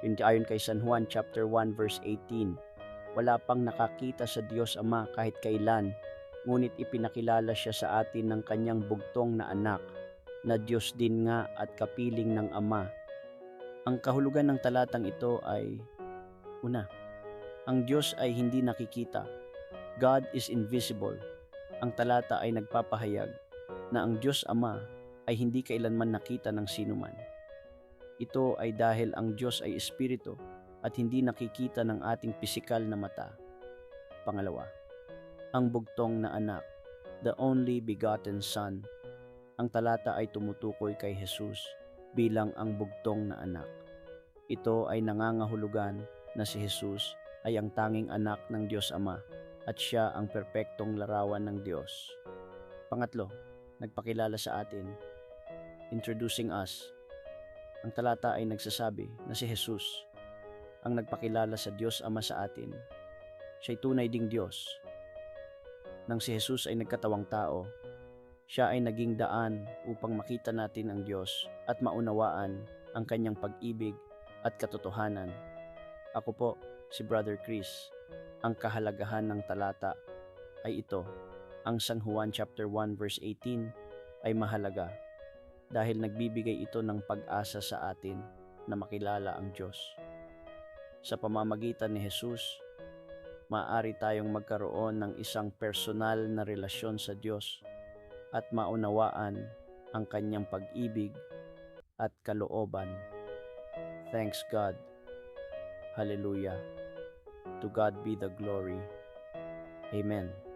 Yun ayon kay San Juan chapter 1 verse 18. Wala pang nakakita sa Diyos Ama kahit kailan, ngunit ipinakilala siya sa atin ng kanyang bugtong na anak, na Diyos din nga at kapiling ng Ama. Ang kahulugan ng talatang ito ay, una, ang Diyos ay hindi nakikita. God is invisible. Ang talata ay nagpapahayag na ang Diyos Ama ay hindi kailanman nakita ng sinuman. Ito ay dahil ang Diyos ay espiritu at hindi nakikita ng ating pisikal na mata. Pangalawa, ang bugtong na anak, the only begotten Son. Ang talata ay tumutukoy kay Jesus bilang ang bugtong na anak. Ito ay nangangahulugan na si Jesus ay ang tanging anak ng Diyos Ama at siya ang perpektong larawan ng Diyos. Pangatlo, nagpakilala sa atin, introducing us. Ang talata ay nagsasabi na si Jesus ang nagpakilala sa Diyos Ama sa atin. Siya'y tunay ding Diyos. Nang si Jesus ay nagkatawang tao, siya ay naging daan upang makita natin ang Diyos at maunawaan ang kanyang pag-ibig at katotohanan. Ako po, si Brother Chris. Ang kahalagahan ng talata ay ito. Ang San Juan chapter 1 verse 18 ay mahalaga dahil nagbibigay ito ng pag-asa sa atin na makilala ang Diyos. Sa pamamagitan ni Jesus, maaari tayong magkaroon ng isang personal na relasyon sa Diyos at maunawaan ang kanyang pag-ibig at kalooban. Thanks God. Hallelujah. To God be the glory. Amen.